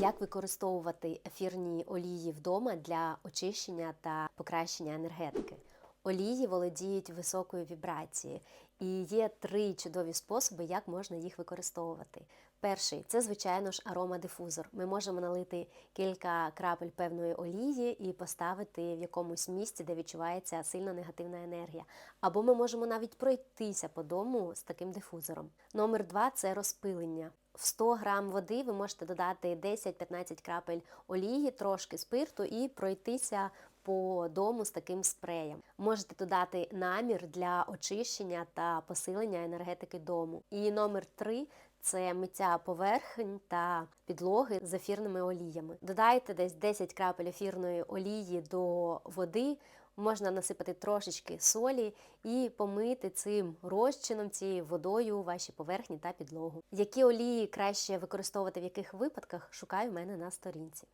Як використовувати ефірні олії вдома для очищення та покращення енергетики? Олії володіють високою вібрацією, і є три чудові способи, як можна їх використовувати. Перший це, звичайно ж, аромадифузор. Ми можемо налити кілька крапель певної олії і поставити в якомусь місці, де відчувається сильно негативна енергія. Або ми можемо навіть пройтися по дому з таким дифузором. Номер два це розпилення. В 100 грам води ви можете додати 10-15 крапель олії, трошки спирту і пройтися по дому з таким спреєм. Можете додати намір для очищення та посилення енергетики дому. І номер три це миття поверхень та підлоги з ефірними оліями. Додайте десь 10 крапель ефірної олії до води. Можна насипати трошечки солі і помити цим розчином, цією водою ваші поверхні та підлогу. Які олії краще використовувати в яких випадках, шукаю в мене на сторінці.